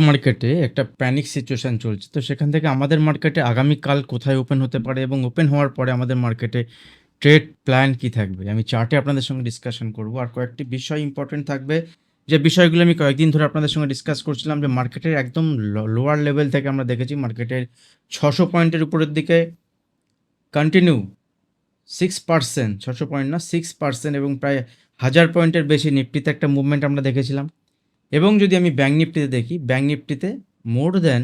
মার্কেটে একটা panic situation চলছে। তো সেখান থেকে আমাদের মার্কেটে আগামীকাল কোথায় ওপেন হতে পারে এবং ওপেন হওয়ার পরে আমাদের মার্কেটে ট্রেড প্ল্যান কি থাকবে? আমি চার্টে আপনাদের সঙ্গে ডিসকাশন করব। আর কয়েকটি বিষয় ইম্পোর্টেন্ট থাকবে। যে বিষয়গুলো আমি কয়েকদিন ধরে আপনাদের সঙ্গে ডিসকাস করছিলাম যে মার্কেটের একদম লোয়ার লেভেল থেকে আমরা দেখেছি মার্কেটের ছশো পয়েন্টের উপরের দিকে কন্টিনিউ 6% ৬০০ পয়েন্ট না সিক্স পার্সেন্ট এবং প্রায় হাজার পয়েন্টের বেশি নিফটিতে একটা মুভমেন্ট আমরা দেখেছিলাম। এবং যদি আমি ব্যাঙ্ক নিফটিতে দেখি, ব্যাঙ্ক নিফটিতে মোর দ্যান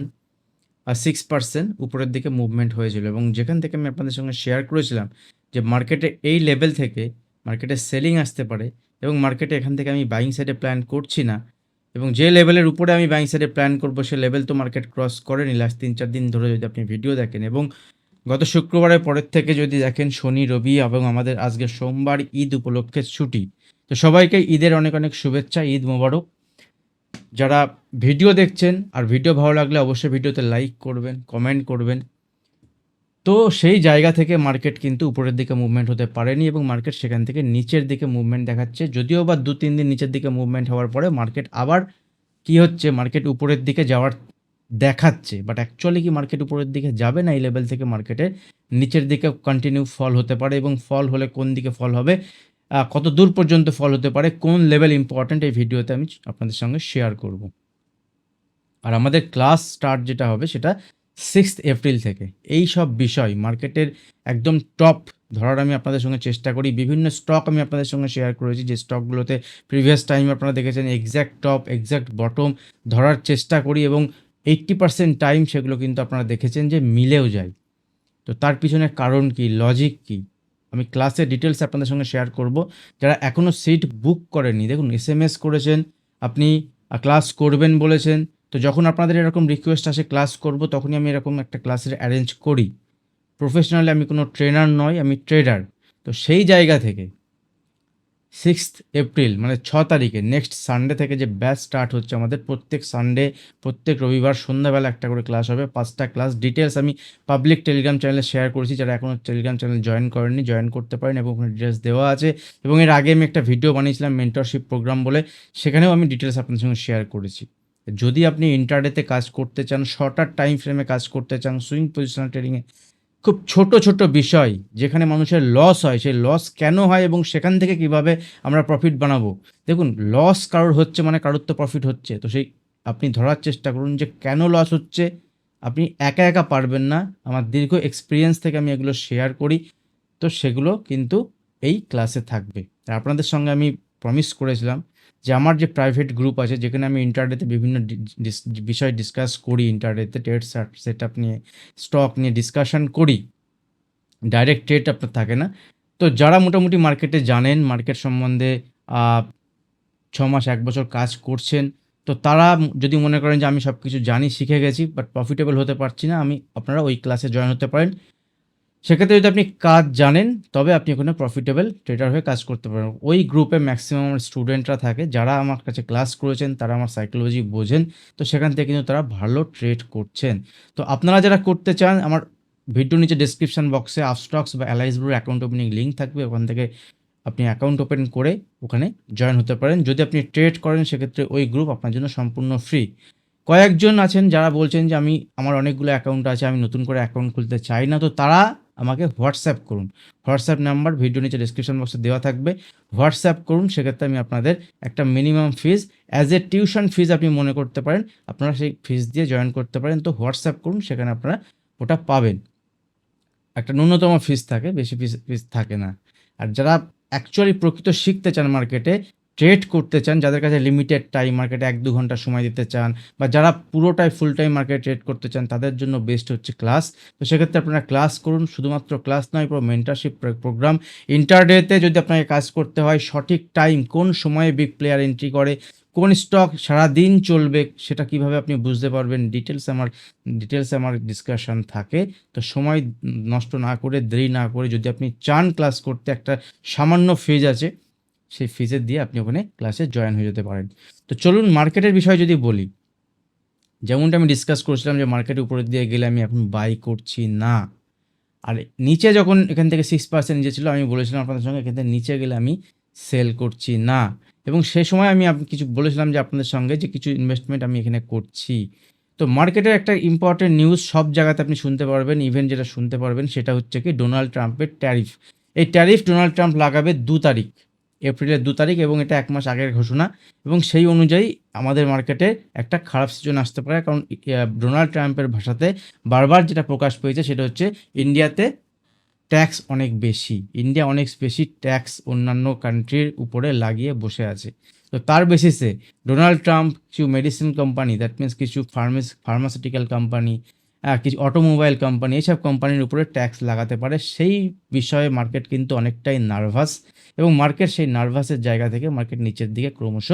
আ 6% উপরের দিকে মুভমেন্ট হয়েছিল এবং যেখান থেকে আমি আপনাদের সঙ্গে শেয়ার করেছিলাম যে মার্কেটে এই লেভেল থেকে মার্কেটে সেলিং আসতে পারে এবং মার্কেটে এখান থেকে আমি বাইং সাইডে প্ল্যান করছি না এবং যে লেভেলের উপরে আমি বাইং সাইডে প্ল্যান করব সে লেভেল তো মার্কেট ক্রস করেনি লাস্ট ৩-৪ দিন ধরে যদি আপনি ভিডিও দেখেন এবং গত শুক্রবারের পরের থেকে যদি দেখেন শনি, রবি এবং আমাদের আজকে সোমবার ঈদ উপলক্ষে ছুটি। তো সবাইকে ঈদের অনেক, অনেক শুভেচ্ছা। ঈদ মোবারক। যারা ভিডিও দেখছেন আর ভিডিও ভালো লাগলে অবশ্যই ভিডিওতে লাইক করবেন, কমেন্ট করবেন। তো সেই জায়গা থেকে মার্কেট কিন্তু উপরের দিকে মুভমেন্ট হতে পারেনি এবং মার্কেট সেখান থেকে নিচের দিকে মুভমেন্ট দেখাচ্ছে। যদিও বা ২-৩ দিন নিচের দিকে মুভমেন্ট হওয়ার পরে মার্কেট আবার কি হচ্ছে মার্কেট উপরের দিকে যাওয়ার দেখাচ্ছে। বাট অ্যাকচুয়ালি কি মার্কেট উপরের দিকে যাবে না এই লেভেল থেকে মার্কেটে নিচের দিকে কন্টিনিউ ফল হতে পারে এবং ফল হলে কোন দিকে ফল হবে, কত দূর পর্যন্ত ফল হতে পারে, কোন লেভেল ইম্পোর্টেন্ট এই ভিডিওতে আমি আপনাদের সঙ্গে শেয়ার করব। আর আমাদের ক্লাস স্টার্ট যেটা হবে সেটা 6th এপ্রিল থেকে। এই সব বিষয় মার্কেটের একদম টপ ধরার আমি আপনাদের সঙ্গে চেষ্টা করি। বিভিন্ন স্টক আমি আপনাদের সঙ্গে শেয়ার করেছি যে স্টকগুলোতে প্রিভিয়াস টাইম আপনারা দেখেছেন এক্স্যাক্ট টপ, এক্স্যাক্ট বটম ধরার চেষ্টা করি এবং 80% টাইম সেগুলো কিন্তু আপনারা দেখেছেন যে মিলেও যায়। তো তার পিছনে কারণ কি, লজিক কি? আমি ক্লাসে ডিটেলস আপনাদের সঙ্গে শেয়ার করব। যারা এখনও সিট বুক করেননি দেখুন এস এম এস করেছেন, আপনি ক্লাস করবেন বলেছেন। তো যখন আপনাদের এরকম রিকোয়েস্ট আসে ক্লাস করব তখনই আমি এরকম একটা ক্লাসের অ্যারেঞ্জ করি। প্রফেশনালি আমি কোনো ট্রেনার নয় আমি ট্রেডার। তো সেই জায়গা থেকে 6th এপ্রিল মানে ৬ তারিখে নেক্সট সানডে থেকে যে ব্যাচ স্টার্ট হচ্ছে আমাদের প্রত্যেক সানডে, প্রত্যেক রবিবার সন্ধ্যাবেলা একটা করে ক্লাস হবে। ৫ টা ক্লাস ডিটেইলস আমি পাবলিক টেলিগ্রাম চ্যানেলে শেয়ার করেছি। যারা এখনও টেলিগ্রাম চ্যানেল জয়েন করেননি জয়েন করতে পারেন এবং ওখানে ডিটেইলস দেওয়া আছে এবং এর আগে আমি একটা ভিডিও বানিয়েছিলাম মেন্টরশিপ প্রোগ্রাম বলে সেখানেও আমি ডিটেইলস আপনাদের সঙ্গে শেয়ার করেছি। যদি আপনি ইন্ট্রাডেতে কাজ করতে চান, শর্টার টাইম ফ্রেমে কাজ করতে চান, সুইং পজিশনাল ট্রেডিংয়ে খুব ছোট, ছোট বিষয় যেখানে মানুষের লস হয় সেই লস কেন হয় এবং সেখান থেকে কীভাবে আমরা প্রফিট বানাবো। দেখুন লস কারোর হচ্ছে মানে কারোর তো প্রফিট হচ্ছে। তো সেই আপনি ধরার চেষ্টা করুন যে কেন লস হচ্ছে? আপনি একা, একা পারবেন না। আমার দীর্ঘ এক্সপিরিয়েন্স থেকে আমি এগুলো শেয়ার করি। তো সেগুলো কিন্তু এই ক্লাসে থাকবে। আর আপনাদের সঙ্গে আমি প্রমিস করেছিলাম যে আমার যে প্রাইভেট গ্রুপ আছে যেখানে আমি ইন্টারডেতে বিভিন্ন বিষয় ডিসকাস করি ইন্টারনেটে ট্রেড সেট আপ নিয়ে, স্টক নিয়ে ডিসকাশন করি। ডাইরেক্ট ট্রেড আপনার থাকে না। তো যারা মোটামুটি মার্কেটে জানেন, মার্কেট সম্বন্ধে ছ মাস এক বছর কাজ করছেন, তো তারা যদি মনে করেন যে আমি সব কিছু জানি, শিখে গেছি বাট প্রফিটেবল হতে পারছি না, আমি আপনারা ওই ক্লাসে জয়েন হতে পারেন। সেক্ষেত্রে যদি আপনি কাজ জানেন তবে আপনি ওখানে প্রফিটেবল ট্রেডার হয়ে কাজ করতে পারেন। ওই গ্রুপে ম্যাক্সিমাম আমার স্টুডেন্টরা থাকে যারা আমার কাছে ক্লাস করেছেন, তারা আমার সাইকোলজি বোঝেন। তো সেখান থেকে কিন্তু তারা ভালো ট্রেড করছেন। তো আপনারা যারা করতে চান আমার ভিডিও নিচে ডেসক্রিপশন বক্সে আপস্টক্স বা অ্যালাইস ব্লুর অ্যাকাউন্ট ওপেনিং লিঙ্ক থাকবে। ওখান থেকে আপনি অ্যাকাউন্ট ওপেন করে ওখানে জয়েন হতে পারেন। যদি আপনি ট্রেড করেন সেক্ষেত্রে ওই গ্রুপ আপনার জন্য সম্পূর্ণ ফ্রি। কয়েকজন আছেন যারা বলছেন যে আমি আমার অনেকগুলো অ্যাকাউন্ট আছে, আমি নতুন করে অ্যাকাউন্ট খুলতে চাই না। তো তারা আমাকে হোয়াটসঅ্যাপ করুন। হোয়াটসঅ্যাপ নাম্বার ভিডিও নিচে ডেসক্রিপশন বক্সে দেওয়া থাকবে। হোয়াটসঅ্যাপ করুন সেক্ষেত্রে আমি আপনাদের একটা minimum fees as a tuition fees আপনি মনে করতে পারেন। আপনারা সেই ফিজ দিয়ে জয়েন করতে পারেন। তো হোয়াটসঅ্যাপ করুন সেখানে আপনারা ওটা পাবেন। একটা ন্যূনতম ফিজ থাকে, বেশি ফিস ফিস থাকে না। আর যারা অ্যাকচুয়ালি প্রকৃত শিখতে চান মার্কেটে, ট্রেড করতে চান, যাদের কাছে লিমিটেড টাইম মার্কেটে ১-২ ঘণ্টা সময় দিতে চান বা যারা পুরোটাই ফুল টাইম মার্কেটে ট্রেড করতে চান তাদের জন্য বেস্ট হচ্ছে ক্লাস। তো সেক্ষেত্রে আপনারা ক্লাস করুন। শুধুমাত্র ক্লাস নয় পুরো মেন্টারশিপ প্রোগ্রাম। ইন্টারডেতে যদি আপনাকে কাজ করতে হয় সঠিক টাইম কোন সময়ে বিগ প্লেয়ার এন্ট্রি করে, কোন স্টক সারাদিন চলবে সেটা কীভাবে আপনি বুঝতে পারবেন ডিটেলস আমার ডিটেইলসে আমার ডিসকাশন থাকে। তো সময় নষ্ট না করে, দেরি না করে যদি আপনি চান ক্লাস করতে একটা সামান্য ফিজ আছে। সেই ফিজে দিয়ে আপনি ওখানে ক্লাসে জয়েন হয়ে যেতে পারেন। তো চলুন মার্কেটের বিষয়ে যদি বলি। যেমনটা আমি ডিসকাস করেছিলাম যে মার্কেটের উপরের দিকে গেলে আমি এখন বাই করছি না। আর নিচে যখন এখান থেকে সিক্স পার্সেন্ট নিচে ছিল, আমি বলেছিলাম আপনাদের সঙ্গে, এখান থেকে নিচে গেলে আমি সেল করছি না এবং সে সময় আমি কিছু বলেছিলাম যে আপনাদের সঙ্গে যে কিছু ইনভেস্টমেন্ট আমি এখানে করছি তো মার্কেটের একটা ইম্পর্টেন্ট নিউজ সব জায়গাতে আপনি শুনতে পারবেন ইভেন যেটা শুনতে পারবেন, সেটা হচ্ছে কি ডোনাল্ড ট্রাম্পের ট্যারিফ এই ট্যারিফ ডোনাল্ড ট্রাম্প লাগাবে দু তারিখ এপ্রিলের দু তারিখ এবং এটা এক মাস আগের ঘোষণা এবং সেই অনুযায়ী আমাদের মার্কেটে একটা খারাপ সিজন আসতে পারে। কারণ ডোনাল্ড ট্রাম্পের ভাষাতে বারবার যেটা প্রকাশ পেয়েছে সেটা হচ্ছে ইন্ডিয়াতে ট্যাক্স অনেক বেশি। ইন্ডিয়া অনেক বেশি ট্যাক্স অন্যান্য কান্ট্রির উপরে লাগিয়ে বসে আছে। তো তার বেসিসে ডোনাল্ড ট্রাম্প কিছু মেডিসিন কোম্পানি দ্যাট মিনস কিছু ফার্মেস ফার্মাসিউটিক্যাল কোম্পানি কিছু অটোমোবাইল কোম্পানি এইসব কোম্পানির উপরে ট্যাক্স লাগাতে পারে, সেই বিষয়ে মার্কেট কিন্তু অনেকটাই নার্ভাস এবং মার্কেট সেই নার্ভাসের জায়গা থেকে মার্কেট নিচের দিকে ক্রমশ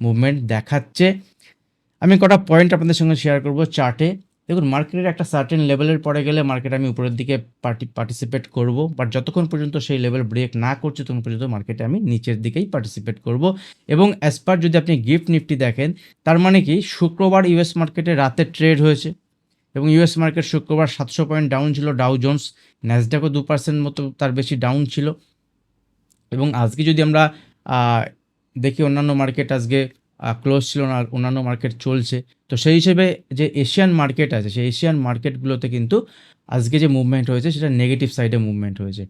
মুভমেন্ট দেখাচ্ছে। আমি কটা পয়েন্ট আপনাদের সঙ্গে শেয়ার করব চার্টে দেখুন মার্কেটের একটা সার্টেন লেভেলের পরে গেলে মার্কেট আমি উপরের দিকে পার্টি পার্টিসিপেট করব বাট যতক্ষণ পর্যন্ত সেই লেভেল ব্রেক না করছে তখন পর্যন্ত মার্কেটে আমি নিচের দিকেই পার্টিসিপেট করব। এবং অ্যাজ পার যদি আপনি গিফট নিফটি দেখেন, তার মানে কি? শুক্রবার ইউএস মার্কেটে রাতে ট্রেড হয়েছে। এবং ইউএস মার্কেট শুক্রবার সাতশো পয়েন্ট ডাউন ছিল। ডাউ জোন্স ন্যাসডাকও দু পার্সেন্ট মতো তার বেশি ডাউন ছিল। এবং আজকে যদি আমরা দেখি অন্যান্য মার্কেট আজকে ক্লোজ ছিল না অন্যান্য মার্কেট চলছে। তো সেই হিসেবে যে এশিয়ান মার্কেট আছে, সেই এশিয়ান মার্কেটগুলোতে কিন্তু আজকে যে মুভমেন্ট হয়েছে, সেটা নেগেটিভ সাইডে মুভমেন্ট হয়েছে।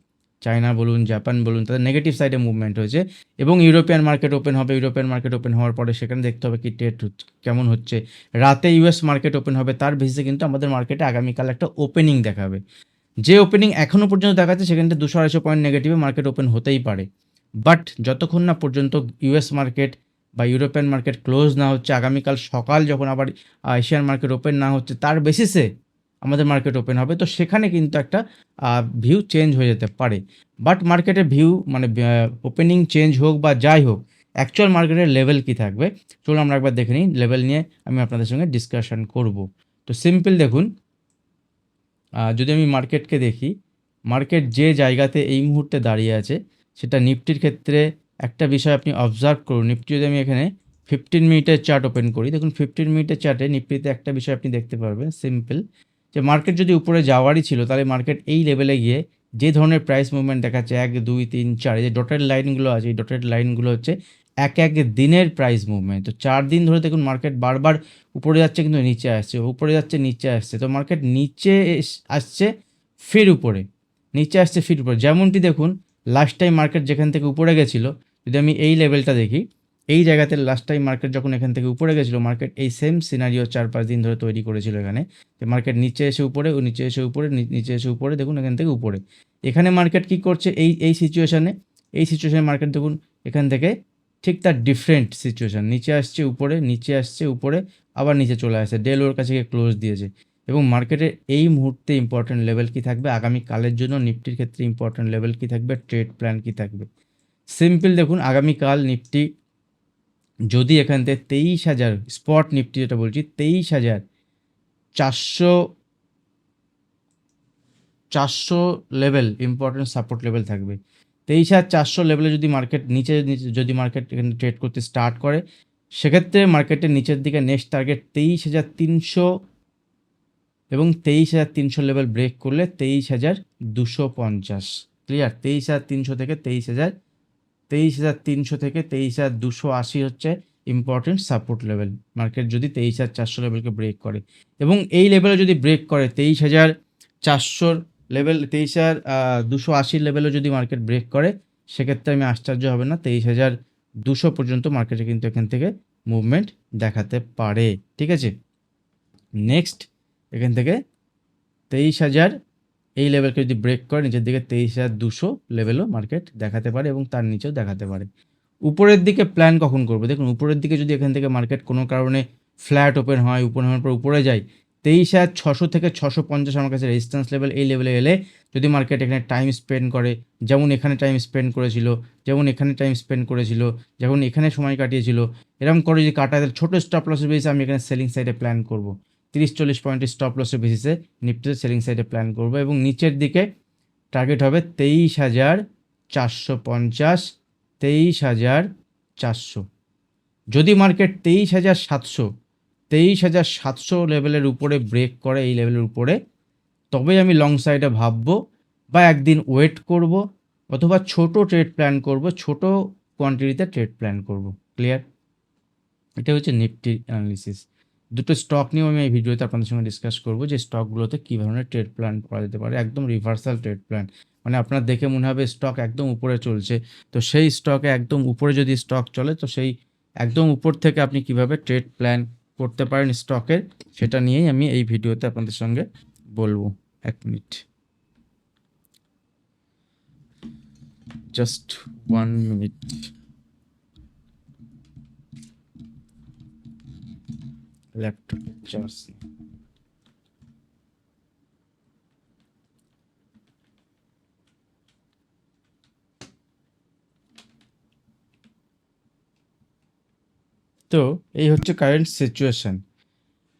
চায়না বলুন, জাপান বলুন, তাদের নেগেটিভ সাইডে মুভমেন্ট হয়েছে এবং ইউরোপিয়ান মার্কেট ওপেন হবে, ইউরোপিয়ান মার্কেট ওপেন হওয়ার পরে সেখানে দেখতে হবে কি ট্রেড কেমন হচ্ছে। রাতে ইউএস মার্কেট ওপেন হবে, তার বেসিসে কিন্তু আমাদের মার্কেটে আগামীকাল একটা ওপেনিং দেখাবে। যে ওপেনিং এখনও পর্যন্ত দেখাচ্ছে সেখানটা দুশো আড়াইশো পয়েন্ট নেগেটিভে মার্কেট ওপেন হতেই পারে। বাট যতক্ষণ না পর্যন্ত ইউএস মার্কেট বা ইউরোপিয়ান মার্কেট ক্লোজ না হচ্ছে, আগামীকাল সকাল যখন আবার এশিয়ান মার্কেট ওপেন না হচ্ছে, তার বেসিসে আমাদের মার্কেট ওপেন হবে। তো সেখানে কিন্তু একটা ভিউ চেঞ্জ হয়ে যেতে পারে। বাট মার্কেটের ভিউ মানে ওপেনিং চেঞ্জ হোক বা যাই হোক অ্যাকচুয়াল মার্কেটের লেভেল কি থাকবে? চলুন আমরা একবার দেখে নিই। লেভেল নিয়ে আমি আপনাদের সঙ্গে ডিসকাশন করব। তো সিম্পল দেখুন। যদি আমি মার্কেটকে দেখি মার্কেট যে জায়গাতে এই মুহূর্তে দাঁড়িয়ে আছে, সেটা নিফটির ক্ষেত্রে একটা বিষয় আপনি অবজার্ভ করুন। নিফটি যদি আমি এখানে ফিফটিন মিনিটের চার্ট ওপেন করি, দেখুন ফিফটিন মিনিটের চার্টে নিফটিতে একটা বিষয় আপনি দেখতে পারবেন। সিম্পল যে মার্কেট যদি উপরে যাওয়ারই ছিল, তাহলে মার্কেট এই লেভেলে গিয়ে যে ধরনের প্রাইস মুভমেন্ট দেখাচ্ছে, এক, দুই, তিন, চার, এই যে ডটেড লাইনগুলো আছে, এই ডটেড লাইনগুলো হচ্ছে এক এক দিনের প্রাইস মুভমেন্ট তো চার দিন ধরে দেখুন মার্কেট বারবার উপরে যাচ্ছে কিন্তু নিচে আসছে, উপরে যাচ্ছে, নিচে আসছে। তো মার্কেট নিচে আসছে, ফির উপরে, নিচে আসছে, ফির উপরে। যেমনটি দেখুন লাস্ট টাইম মার্কেট যেখান থেকে উপরে গেছিল, যদি আমি এই লেভেলটা দেখি এই জায়গাতে লাস্ট টাইম মার্কেট যখন এখান থেকে উপরে গেছিল মার্কেট এই সেম সিনারিও চার পাঁচ দিন ধরে তৈরি করেছিল এখানে। যে মার্কেট নিচে এসে উপরে, ও নিচে এসে উপরে নিচে এসে উপরে, দেখুন এখান থেকে উপরে। এখানে মার্কেট কি করছে এই এই সিচুয়েশানে এই সিচুয়েশানে মার্কেট দেখুন, এখান থেকে ঠিক তার ডিফারেন্ট সিচুয়েশান নিচে আসছে উপরে, নিচে আসছে উপরে, আবার নিচে চলে আসছে ডেল ওর কাছে গিয়ে ক্লোজ দিয়েছে। এবং মার্কেটের এই মুহূর্তে ইম্পর্টেন্ট লেভেল কি থাকবে? আগামী কালের জন্য নিফটির ক্ষেত্রে ইম্পর্টেন্ট লেভেল কি থাকবে? ট্রেড প্ল্যান কি থাকবে? সিম্পল দেখুন আগামীকাল নিফটি যদি এখান থেকে তেইশ হাজার স্পট নিফটি যেটা বলছি, তেইশ হাজার চারশো চারশো লেভেল ইম্পর্টেন্ট সাপোর্ট লেভেল থাকবে। তেইশ হাজার চারশো লেভেলে যদি মার্কেট নিচে যদি মার্কেট এখানে ট্রেড করতে স্টার্ট করে, সেক্ষেত্রে মার্কেটের নিচের দিকে নেক্সট টার্গেট তেইশ হাজার তিনশো এবং তেইশ হাজার তিনশো লেভেল ব্রেক করলে তেইশ হাজার দুশো পঞ্চাশ। ক্লিয়ার তেইশ হাজার তিনশো থেকে তেইশ হাজার তেইশ হাজার তিনশো থেকে তেইশ হাজার দুশো আশি হচ্ছে ইম্পর্টেন্ট সাপোর্ট লেভেল মার্কেট যদি তেইশ হাজার চারশো লেভেলকে ব্রেক করে। এবং এই লেভেলে যদি ব্রেক করে, তেইশ হাজার চারশোর লেভেল তেইশ হাজার দুশো আশির লেভেলে যদি মার্কেট ব্রেক করে, সেক্ষেত্রে আমি আশ্চর্য হবে না, তেইশ হাজার দুশো পর্যন্ত মার্কেটে কিন্তু এখান থেকে মুভমেন্ট দেখাতে পারে। ঠিক আছে? নেক্সট এখান থেকে তেইশ হাজার এই লেভেলকে যদি ব্রেক করে, নিচের দিকে তেইশ হাজার দুশো লেভেলও মার্কেট দেখাতে পারে এবং তার নিচেও দেখাতে পারে। উপরের দিকে প্ল্যান কখন করব? দেখুন, উপরের দিকে যদি এখান থেকে মার্কেট কোনো কারণে ফ্ল্যাট ওপেন হয় ওপেন হওয়ার পর উপরে যায় তেইশ হাজার ছশো থেকে ছশো পঞ্চাশ আমার কাছে রেজিস্ট্যান্স লেভেল এই লেভেলে এলে যদি মার্কেট এখানে টাইম স্পেন্ড করে, যেমন এখানে টাইম স্পেন্ড করেছিল, যেমন এখানে টাইম স্পেন্ড করেছিল, যেমন এখানে সময় কাটিয়েছিল, এরকম করে যদি কাটায় ছোটো স্টপ লসের বেসিসে আমি এখানে সেলিং সাইডে প্ল্যান করব। তিরিশ চল্লিশ পয়েন্টের স্টপ লসের বেসিসে নিফটিতে সেলিং সাইডে প্ল্যান করব এবং নিচের দিকে টার্গেট হবে তেইশ হাজার চারশো পঞ্চাশ, তেইশ হাজার চারশো। যদি মার্কেট তেইশ হাজার সাতশো, তেইশ হাজার সাতশো লেভেলের উপরে ব্রেক করে এই লেভেলের উপরে, তবেই আমি লং সাইডে ভাববো বা একদিন ওয়েট করব অথবা ছোট ট্রেড প্ল্যান করব, ছোট কোয়ান্টিটিতে ট্রেড প্ল্যান করব। ক্লিয়ার এটা হচ্ছে নিফটি অ্যানালিসিস দুটো স্টক নিয়েও আমি এই ভিডিওতে আপনাদের সঙ্গে ডিসকাস করব যে স্টকগুলোতে কী ধরনের ট্রেড প্ল্যান করা যেতে পারে, একদম রিভার্সাল ট্রেড প্ল্যান মানে আপনার দেখে মনে হবে স্টক একদম উপরে চলছে। তো সেই স্টকে একদম উপরে যদি স্টক চলে, তো সেই একদম উপর থেকে আপনি কীভাবে ট্রেড প্ল্যান করতে পারেন স্টকের সেটা নিয়েই আমি এই ভিডিওতে আপনাদের সঙ্গে বলব। এক minute. Just one minute laptop charge তো এই হচ্ছে কারেন্ট সিচুয়েশন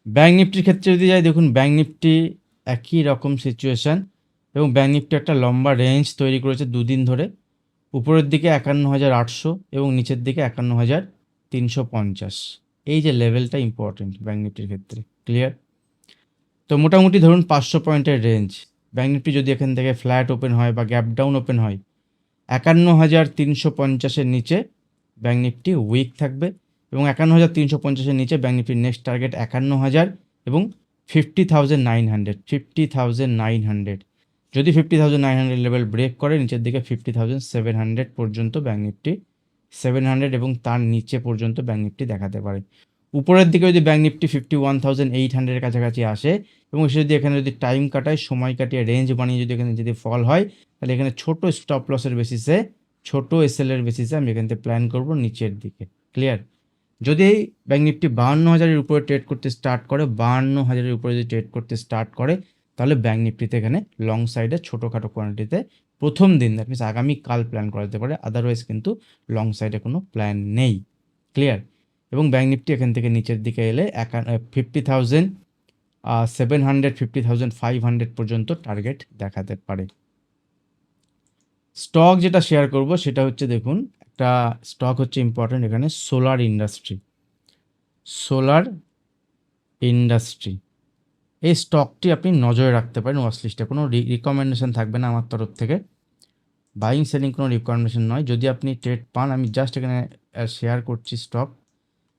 ব্যাঙ্ক নিফটির ক্ষেত্রে যদি যাই, দেখুন ব্যাঙ্ক নিফটি একই রকম সিচুয়েশন এবং ব্যাঙ্ক নিফটি একটা লম্বা রেঞ্জ তৈরি করেছে দুদিন ধরে। উপরের দিকে একান্ন হাজার আটশো এবং নিচের দিকে একান্ন হাজার তিনশো পঞ্চাশ। এই যে লেভেলটা ইম্পর্টেন্ট ব্যাঙ্ক নিফটির ক্ষেত্রে ক্লিয়ার তো মোটামুটি ধরুন পাঁচশো পয়েন্টের রেঞ্জ ব্যাঙ্ক নিফটি যদি এখান থেকে ফ্ল্যাট ওপেন হয় বা গ্যাপ ডাউন ওপেন হয়, একান্ন হাজার তিনশো পঞ্চাশের নিচে ব্যাঙ্ক নিফটি উইক থাকবে এবং একান্ন হাজার তিনশো পঞ্চাশের নিচে ব্যাঙ্ক নিফটির নেক্সট টার্গেট একান্ন হাজার এবং fifty thousand nine hundred fifty thousand nine hundred যদি fifty thousand nine hundred level break করে, নিচের দিকে ফিফটি থাউজেন্ড সেভেন হান্ড্রেড পর্যন্ত ব্যাঙ্ক নিফটি সেভেন হান্ড্রেড এবং তার নিচে পর্যন্ত ব্যাঙ্ক নিফটি দেখাতে পারে। উপরের দিকে যদি bank Nifty fifty one thousand eight হান্ড্রেডের কাছাকাছি আসে এবং সে যদি এখানে যদি টাইম কাটায়, সময় কাটিয়ে রেঞ্জ বানিয়ে যদি এখানে যদি ফল হয়, তাহলে এখানে ছোট স্টপ লসের বেসিসে ছোট এসএলের বেসিসে আমি এখান থেকে প্ল্যান করব নিচের দিকে। ক্লিয়ার যদি এই ব্যাঙ্ক নিফটি বাহান্ন হাজারের উপরে ট্রেড করতে স্টার্ট করে, বাহান্ন হাজারের উপরে যদি ট্রেড করতে স্টার্ট করে, তাহলে ব্যাঙ্ক নিফটিতে এখানে লং সাইডে ছোটোখাটো কোয়ান্টিটিতে প্রথম দিন দ্যাট মিনস আগামীকাল প্ল্যান করা যেতে পারে আদারওয়াইজ কিন্তু লং সাইডে কোনো প্ল্যান নেই। ক্লিয়ার এবং ব্যাঙ্ক নিফটি এখান থেকে নিচের দিকে এলে fifty thousand seven hundred fifty thousand five hundred পর্যন্ত টার্গেট দেখাতে পারে। স্টক যেটা শেয়ার করব, সেটা হচ্ছে দেখুন, একটা স্টক হচ্ছে ইম্পর্টেন্ট এখানে সোলার ইন্ডাস্ট্রি সোলার ইন্ডাস্ট্রি এই স্টকটি আপনি নজরে রাখতে পারেন ওয়াচ লিস্টে কোনো রিকমেন্ডেশন থাকবে না আমার তরফ থেকে। বাইং সেলিং কোনো রিকমেন্ডেশন নয়। যদি আপনি ট্রেড পান, আমি জাস্ট এখানে শেয়ার করছি স্টক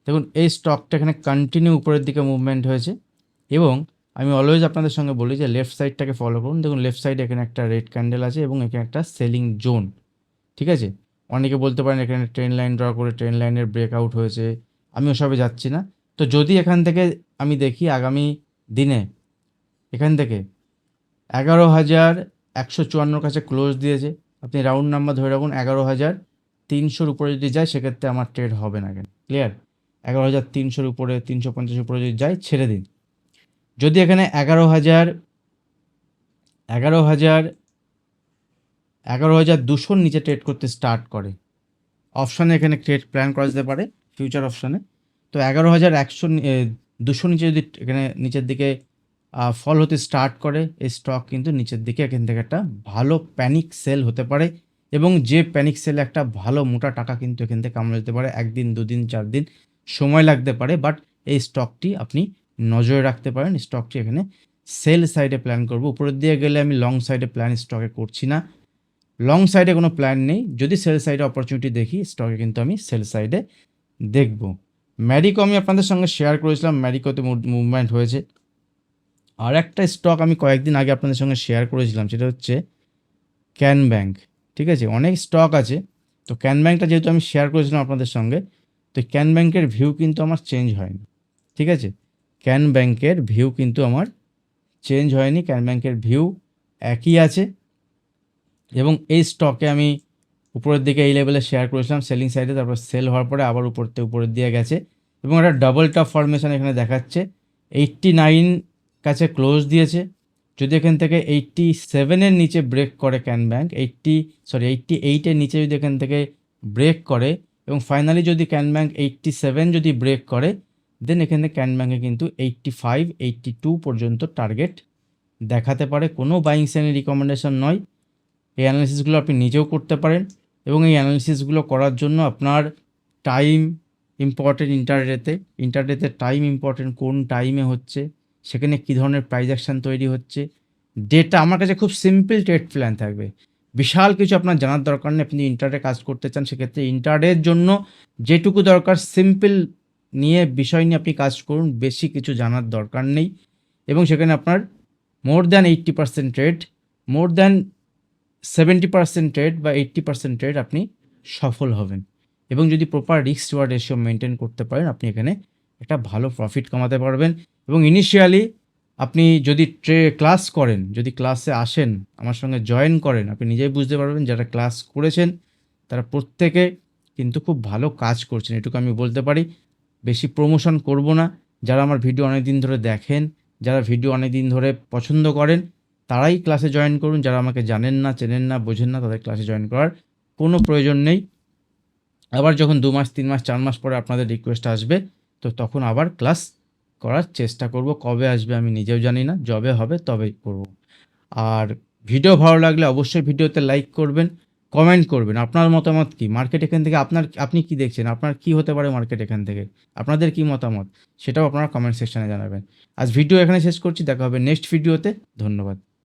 দেখুন, এই স্টকটা এখানে কন্টিনিউ উপরের দিকে মুভমেন্ট হয়েছে এবং আমি অলওয়েজ আপনাদের সঙ্গে বলি যে লেফট সাইডটাকে ফলো করুন। দেখুন লেফট সাইডে এখানে একটা রেড ক্যান্ডেল আছে এবং এখানে একটা সেলিং জোন ঠিক আছে? অনেকে বলতে পারেন এখানে ট্রেন লাইন ড্র করে ট্রেন লাইনের ব্রেকআউট হয়েছে। আমি ওসবে যাচ্ছি না। তো যদি এখান থেকে আমি দেখি আগামী দিনে, এখান থেকে এগারো হাজার একশো চুয়ান্নর কাছে ক্লোজ দিয়েছে। আপনি রাউন্ড নাম্বার ধরে রাখুন, এগারো হাজার তিনশোর উপরে যদি যায়, সেক্ষেত্রে আমার ট্রেড হবে না কেন? ক্লিয়ার এগারো হাজার তিনশোর উপরে, তিনশো পঞ্চাশের উপরে যদি যায়, ছেড়ে দিন। যদি এখানে এগারো হাজার এগারো হাজার এগারো হাজার দুশোর নিচে ট্রেড করতে স্টার্ট করে অপশানে এখানে ট্রেড প্ল্যান করা যেতে পারে ফিউচার অপশানে তো এগারো হাজার একশো দুশো নিচে যদি এখানে নিচের দিকে ফল হতে স্টার্ট করে, এই স্টক কিন্তু নিচের দিকে এখান থেকে একটা ভালো প্যানিক সেল হতে পারে এবং যে প্যানিক সেলে একটা ভালো মোটা টাকা কিন্তু এখান থেকে কামানো যেতে পারে। একদিন, দুদিন, চার দিন সময় লাগতে পারে বাট এই স্টকটি আপনি নজরে রাখতে পারেন। স্টকটি এখানে সেল সাইডে প্ল্যান করব। উপরের দিয়ে গেলে আমি লং সাইডে প্ল্যান স্টকে করছি না। লং সাইডে কোনো প্ল্যান নেই। যদি সেল সাইডে অপরচুনিটি দেখি স্টকে কিন্তু আমি সেল সাইডে দেখব। ম্যারিকো আমি আপনাদের সঙ্গে শেয়ার করেছিলাম। ম্যারিকোতে মুভমেন্ট হয়েছে। আর একটা স্টক আমি কয়েকদিন আগে আপনাদের সঙ্গে শেয়ার করেছিলাম, সেটা হচ্ছে ক্যান ব্যাংক ঠিক আছে? অনেক স্টক আছে। তো ক্যান ব্যাংকটা যেহেতু আমি শেয়ার করেছিলাম আপনাদের সঙ্গে, তো ক্যান ব্যাংকের ভিউ কিন্তু আমার চেঞ্জ হয়নি। ঠিক আছে? ক্যান ব্যাংকের ভিউ কিন্তু আমার চেঞ্জ হয়নি। ক্যান ব্যাংকের ভিউ একই আছে। এবং এই স্টকে আমি উপরের দিকে এই লেভেলে শেয়ার করেছিলাম সেলিং সাইডে তারপর সেল হওয়ার পরে আবার উপরতে, উপরের দিয়ে গেছে। এবং একটা ডাবল টপ ফরমেশন এখানে দেখাচ্ছে। এইট্টি নাইন কাছে ক্লোজ দিয়েছে। যদি এখান থেকে এইট্টি সেভেনের নিচে ব্রেক করে can bank eighty sorry eighty এইটের নিচে যদি এখান থেকে ব্রেক করে এবং ফাইনালি যদি ক্যান ব্যাঙ্ক এইট্টি সেভেন যদি ব্রেক করে দেন এখানে ক্যান ব্যাঙ্কে কিন্তু এইট্টি ফাইভ এইট্টি টু পর্যন্ত টার্গেট দেখাতে পারে। কোনো বাইং সেনের রিকমেন্ডেশন নয়। এই অ্যানালিসিসগুলো আপনি নিজেও করতে পারেন। এবং এই অ্যানালিসিসগুলো করার জন্য আপনার টাইম ইম্পর্টেন্ট ইন্টারডেতে ইন্টারডেতে টাইম ইম্পর্টেন্ট কোন টাইমে হচ্ছে, সেখানে কী ধরনের প্রাইজ অ্যাকশান তৈরি হচ্ছে। ডেটা আমার কাছে খুব সিম্পল ট্রেড প্ল্যান থাকবে। বিশাল কিছু আপনার জানার দরকার নেই, আপনি ইন্টারে কাজ করতে চান, সেক্ষেত্রে ইন্টারের জন্য যেটুকু দরকার সিম্পল নিয়ে বিষয় নিয়ে আপনি কাজ করুন, বেশি কিছু জানার দরকার নেই। এবং সেখানে আপনার more than eighty percent trade more than seventy percent trade বা এইট্টি পার্সেন্ট ট্রেড আপনি সফল হবেন। এবং যদি proper risk reward ratio maintain করতে পারেন, আপনি এখানে একটা ভালো প্রফিট কামাতে পারবেন। এবং ইনিশিয়ালি আপনি যদি ট্রে ক্লাস করেন, যদি ক্লাসে আসেন, আমার সঙ্গে জয়েন করেন, আপনি নিজেই বুঝতে পারবেন যারা ক্লাস করেছেন, তারা প্রত্যেকে কিন্তু খুব ভালো কাজ করছেন। এটুকু আমি বলতে পারি, বেশি প্রমোশন করব না। যারা আমার ভিডিও অনেক দিন ধরে দেখেন, যারা ভিডিও অনেক দিন ধরে পছন্দ করেন তারাই ক্লাসে জয়েন করুন। যারা আমাকে জানেন না, চেনেন না, বোঝেন না, তাদের ক্লাসে জয়েন করার কোনো প্রয়োজন নেই। আবার যখন দু মাস, তিন মাস, চার মাস পরে আপনাদের রিকোয়েস্ট আসবে, তো তখন আবার ক্লাস করার চেষ্টা করব। কবে আসবে আমি নিজেও জানি না যবে হবে তবেই করব। আর ভিডিও ভালো লাগলে অবশ্যই ভিডিওতে লাইক করবেন কমেন্ট করবেন। আপনার মতামত কি? মার্কেট এখান থেকে আপনার, আপনি কি দেখছেন? আপনার কি হতে পারে মার্কেট এখান থেকে? আপনাদের কি মতামত? সেটাও আপনারা কমেন্ট সেকশনে জানাবেন। আজ ভিডিও এখানে শেষ করছি, দেখা হবে নেক্সট ভিডিওতে ধন্যবাদ।